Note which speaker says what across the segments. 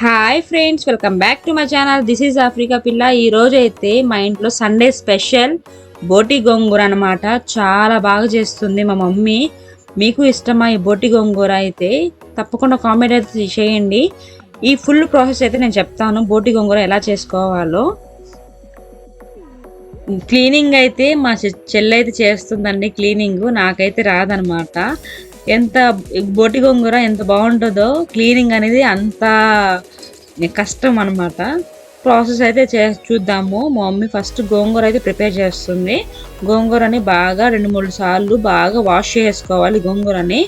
Speaker 1: Hi friends welcome back to my channel this is Africa పిల్ల ఈ అయితే మా ఇంట్లో సండే స్పెషల్ బోటి గోంగూర అనమాట చాలా బాగా చేస్తుంది మా మమ్మీ. మీకు ఇష్టమా ఈ బోటి గోంగూర అయితే తప్పకుండా కామెంట్ అయితే చేయండి. ఈ ఫుల్ ప్రాసెస్ అయితే నేను చెప్తాను. బోటి గోంగూర ఎలా చేసుకోవాలో. క్లీనింగ్ అయితే మా చె- చెల్లి అయితే చేస్తుందండి క్లీనింగ్ నాకైతే రాదనమాట ఎంత బోటి గోంగూర ఎంత బాగుంటుందో క్లీనింగ్ అనేది అంత కష్టం అనమాట ప్రాసెస్ అయితే చే చూద్దాము. మా మమ్మీ ఫస్ట్ గోంగూర అయితే ప్రిపేర్ చేస్తుంది. గోంగూరని బాగా రెండు మూడు సార్లు బాగా వాష్ చేసుకోవాలి గోంగూరని.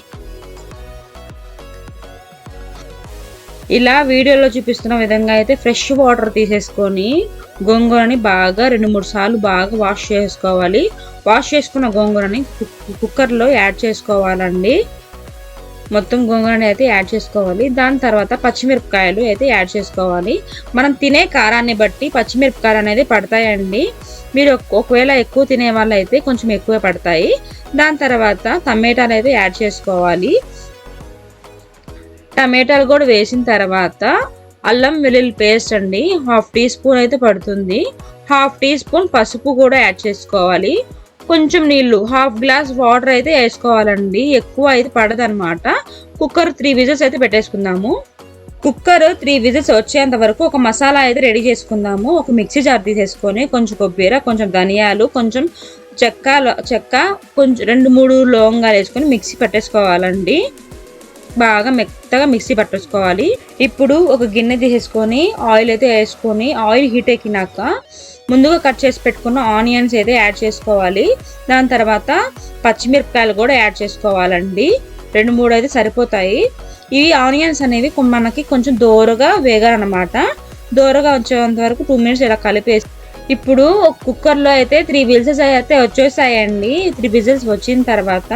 Speaker 1: ఇలా వీడియోలో చూపిస్తున్న విధంగా అయితే ఫ్రెష్ వాటర్ తీసేసుకొని గోంగూరని బాగా రెండు మూడు సార్లు బాగా వాష్ చేసుకోవాలి. వాష్ చేసుకున్న గోంగూరని కుక్కర్లో యాడ్ చేసుకోవాలండి. మొత్తం గోంగూరని అయితే యాడ్ చేసుకోవాలి. దాని తర్వాత పచ్చిమిరపకాయలు అయితే యాడ్ చేసుకోవాలి. మనం తినే కారాన్ని బట్టి పచ్చిమిరపకాయలు అనేది పడతాయండి. మీరు ఒకవేళ ఎక్కువ తినే వాళ్ళు అయితే కొంచెం ఎక్కువ పడతాయి. దాని తర్వాత టమాటాలు అయితే యాడ్ చేసుకోవాలి. టమాటాలు కూడా వేసిన తర్వాత అల్లం వెల్లుల్లి పేస్ట్ అండి హాఫ్ టీ స్పూన్ అయితే పడుతుంది. హాఫ్ టీ స్పూన్ పసుపు కూడా యాడ్ చేసుకోవాలి. కొంచెం నీళ్ళు హాఫ్ గ్లాస్ వాటర్ అయితే వేసుకోవాలండి. ఎక్కువ అయితే పడదనమాట. కుక్కర్ త్రీ విజిల్స్ అయితే పెట్టేసుకుందాము. కుక్కర్ త్రీ విజిల్స్ వచ్చేంత వరకు ఒక మసాలా అయితే రెడీ చేసుకుందాము. ఒక మిక్సీ జార్ తీసేసుకొని కొంచెం కొబ్బరి కొంచెం ధనియాలు కొంచెం చెక్క చెక్క కొంచెం రెండు మూడు లవంగాలు వేసుకొని మిక్సీ పెట్టేసుకోవాలండి. బాగా మెత్తగా మిక్సీ పట్టేసుకోవాలి. ఇప్పుడు ఒక గిన్నె తీసేసుకొని ఆయిల్ అయితే వేసుకొని ఆయిల్ హీట్ ఎక్కినాక ముందుగా కట్ చేసి పెట్టుకున్న ఆనియన్స్ అయితే యాడ్ చేసుకోవాలి. దాని తర్వాత పచ్చిమిరపకాయలు కూడా యాడ్ చేసుకోవాలండి. రెండు మూడు అయితే సరిపోతాయి. ఇవి ఆనియన్స్ అనేవి మనకి కొంచెం దోరగా వేగాలన్నమాట. దోరగా వచ్చేంత వరకు టూ మినిట్స్ ఇలా కలిపేసి ఇప్పుడు కుక్కర్లో అయితే త్రీ విజిల్స్ అయితే వచ్చేసాయండి. త్రీ విజిల్స్ వచ్చిన తర్వాత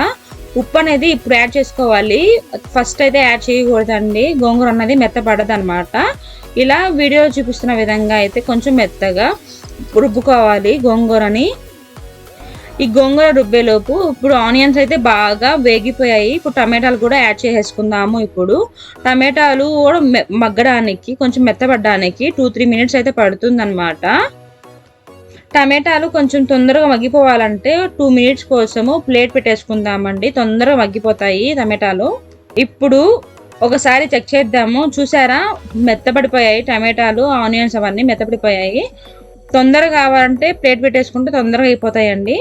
Speaker 1: ఉప్పు అనేది ఇప్పుడు యాడ్ చేసుకోవాలి. ఫస్ట్ అయితే యాడ్ చేయకూడదండి. గోంగూర అన్నది మెత్తపడదు అనమాట ఇలా వీడియో చూపిస్తున్న విధంగా అయితే కొంచెం మెత్తగా రుబ్బుకోవాలి గోంగూరని. ఈ గోంగూర రుబ్బేలోపు ఇప్పుడు ఆనియన్స్ అయితే బాగా వేగిపోయాయి. ఇప్పుడు టమాటాలు కూడా యాడ్ చేసేసుకుందాము ఇప్పుడు. టమాటాలు కూడా మె- మగ్గడానికి కొంచెం మెత్తపడడానికి టూ త్రీ మినిట్స్ అయితే పడుతుంది టమాటాలు కొంచెం తొందరగా మగ్గిపోవాలంటే టూ మినిట్స్ కోసము ప్లేట్ పెట్టేసుకుందామండి. తొందరగా మగ్గిపోతాయి టమాటాలు. ఇప్పుడు ఒకసారి చెక్ చేద్దాము. చూసారా? మెత్తపడిపోయాయి టమాటాలు ఆనియన్స్ అవన్నీ మెత్తపడిపోయాయి తొందరగా కావాలంటే ప్లేట్ పెట్టేసుకుంటే తొందరగా అయిపోతాయండి.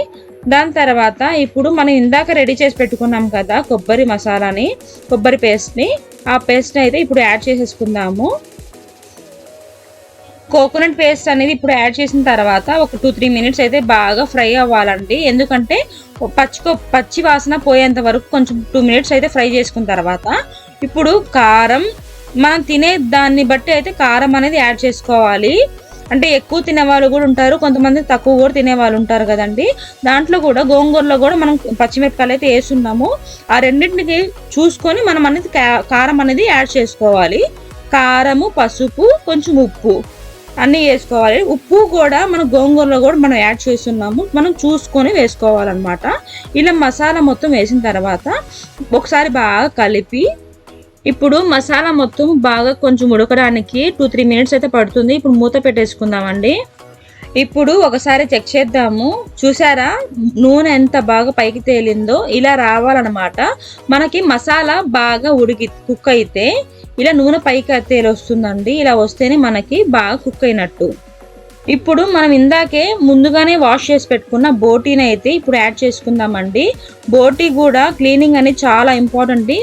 Speaker 1: దాని తర్వాత ఇప్పుడు మనం ఇందాక రెడీ చేసి పెట్టుకున్నాం కదా కొబ్బరి మసాలాని కొబ్బరి పేస్ట్ని ఆ పేస్ట్ని అయితే ఇప్పుడు యాడ్ చేసేసుకుందాము. కోకోనట్ పేస్ట్ అనేది ఇప్పుడు యాడ్ చేసిన తర్వాత ఒక టూ త్రీ మినిట్స్ అయితే బాగా ఫ్రై అవ్వాలండి. ఎందుకంటే పచ్చికో పచ్చి వాసన పోయేంత వరకు కొంచెం టూ మినిట్స్ అయితే ఫ్రై చేసుకున్న తర్వాత ఇప్పుడు కారం మనం తినే దాన్ని బట్టి అయితే కారం అనేది యాడ్ చేసుకోవాలి. అంటే ఎక్కువ తినే వాళ్ళు కూడా ఉంటారు కొంతమంది తక్కువ కూడా తినే వాళ్ళు ఉంటారు కదండి. దాంట్లో కూడా గోంగూరలో కూడా మనం పచ్చిమిరపకాయలు అయితే వేస్తున్నాము ఆ రెండింటికి చూసుకొని మనం అనేది కారం అనేది యాడ్ చేసుకోవాలి. కారము పసుపు కొంచెం ఉప్పు. అన్నీ వేసుకోవాలి. ఉప్పు కూడా మనం గోంగూరలో కూడా మనం యాడ్ చేస్తున్నాము. మనం చూసుకొని వేసుకోవాలన్నమాట. ఇలా మసాలా మొత్తం వేసిన తర్వాత ఒకసారి బాగా కలిపి ఇప్పుడు మసాలా మొత్తం బాగా కొంచెం ఉడకడానికి టూ త్రీ మినిట్స్ అయితే పడుతుంది. ఇప్పుడు మూత పెట్టేసుకుందామండి. ఇప్పుడు ఒకసారి చెక్ చేద్దాము. చూసారా? నూనె ఎంత బాగా పైకి తేలిందో ఇలా రావాలన్నమాట. మనకి మసాలా బాగా ఉడికి కుక్ అయితే ఇలా నూనె పైకి తేలి వస్తుందండి. ఇలా వస్తేనే మనకి బాగా కుక్ అయినట్టు. ఇప్పుడు మనం ఇందాకే ముందుగానే వాష్ చేసి పెట్టుకున్న బోటీని అయితే ఇప్పుడు యాడ్ చేసుకుందామండి. బోటీ కూడా క్లీనింగ్ అనేది చాలా ఇంపార్టెంట్.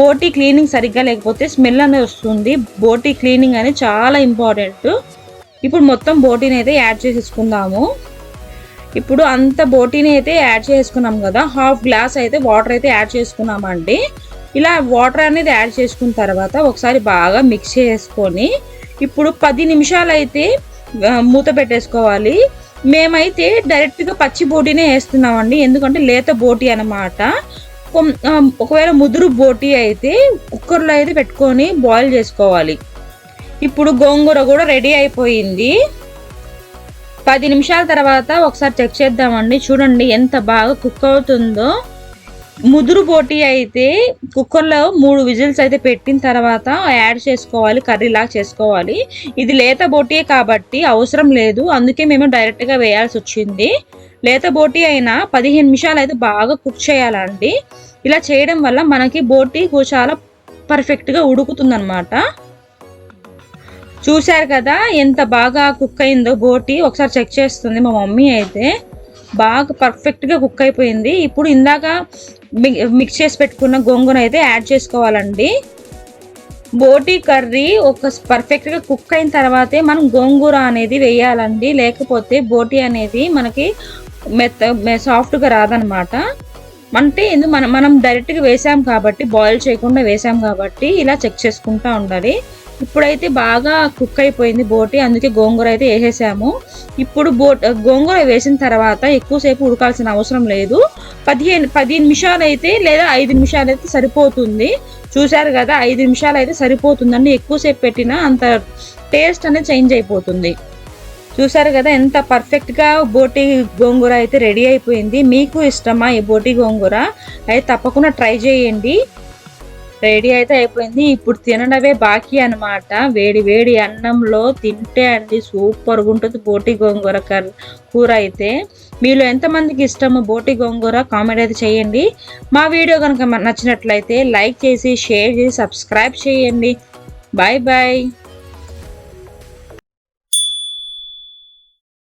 Speaker 1: బోటీ క్లీనింగ్ సరిగ్గా లేకపోతే స్మెల్ అనేది వస్తుంది. బోటీ క్లీనింగ్ అనేది చాలా ఇంపార్టెంట్. ఇప్పుడు మొత్తం బోటీని అయితే యాడ్ చేసేసుకుందాము. ఇప్పుడు అంత బోటీని అయితే యాడ్ చేసుకున్నాం కదా హాఫ్ గ్లాస్ అయితే వాటర్ అయితే యాడ్ చేసుకున్నామండి. ఇలా వాటర్ అనేది యాడ్ చేసుకున్న తర్వాత ఒకసారి బాగా మిక్స్ చేసుకొని ఇప్పుడు పది నిమిషాలు అయితే మూత పెట్టేసుకోవాలి. మేమైతే డైరెక్ట్గా పచ్చి బోటీనే వేస్తున్నామండి ఎందుకంటే లేత బోటీ అనమాట ఒకవేళ ముదురు బోటీ అయితే కుక్కర్లో అయితే పెట్టుకొని బాయిల్ చేసుకోవాలి. ఇప్పుడు గోంగూర కూడా రెడీ అయిపోయింది. పది నిమిషాల తర్వాత ఒకసారి చెక్ చేద్దామండి. చూడండి ఎంత బాగా కుక్ అవుతుందో. ముదురు పోటీ అయితే కుక్కర్లో మూడు విజిల్స్ అయితే పెట్టిన తర్వాత యాడ్ చేసుకోవాలి కర్రీలా చేసుకోవాలి. ఇది లేత బోటీయే కాబట్టి అవసరం లేదు. అందుకే మేము డైరెక్ట్గా వేయాల్సి వచ్చింది. లేత బోటీ అయినా పదిహేను నిమిషాలు అయితే బాగా కుక్ చేయాలండి. ఇలా చేయడం వల్ల మనకి బోటీ చాలా పర్ఫెక్ట్గా ఉడుకుతుంది అనమాట చూశారు కదా ఎంత బాగా కుక్ అయిందో బోటి ఒకసారి చెక్ చేస్తుంది మా మమ్మీ అయితే. బాగా పర్ఫెక్ట్గా కుక్ అయిపోయింది. ఇప్పుడు ఇందాక మిక్స్ చేసి పెట్టుకున్న గోంగూర అయితే యాడ్ చేసుకోవాలండి. బోటి కర్రీ ఒక పర్ఫెక్ట్గా కుక్ అయిన తర్వాతే మనం గోంగూర అనేది వేయాలండి. లేకపోతే బోటి అనేది మనకి మెత్త సాఫ్ట్గా రాదనమాట అంటే ఎందు మనం మనం డైరెక్ట్గా వేసాం కాబట్టి బాయిల్ చేయకుండా వేసాం కాబట్టి ఇలా చెక్ చేసుకుంటూ ఉండాలి. ఇప్పుడైతే బాగా కుక్ అయిపోయింది బోటి అందుకే గోంగూర అయితే వేసేసాము. ఇప్పుడు బోట్ గోంగూర వేసిన తర్వాత ఎక్కువసేపు ఉడకాల్సిన అవసరం లేదు. పదిహేను పది నిమిషాలు అయితే లేదా ఐదు నిమిషాలు అయితే సరిపోతుంది. చూశారు కదా ఐదు నిమిషాలు అయితే సరిపోతుందండి ఎక్కువసేపు పెట్టినా అంత టేస్ట్ అనేది చేంజ్ అయిపోతుంది. చూసారు కదా ఎంత పర్ఫెక్ట్గా బోటి గోంగూర అయితే రెడీ అయిపోయింది. మీకు ఇష్టమా ఈ బోటి గోంగూర? అయితే తప్పకుండా ట్రై చేయండి. రెడీ అయితే అయిపోయింది. ఇప్పుడు తినడమే బాకీ అనమాట వేడి వేడి అన్నంలో తింటే అండి సూపర్గా ఉంటుంది బోటి గోంగూర కర్రీ కూర అయితే. మీలో ఎంతమందికి ఇష్టమో బోటి గోంగూర? కామెంట్ అయితే చేయండి. మా వీడియో కనుక నచ్చినట్లయితే లైక్ చేసి షేర్ చేసి సబ్స్క్రైబ్ చేయండి. Bye bye.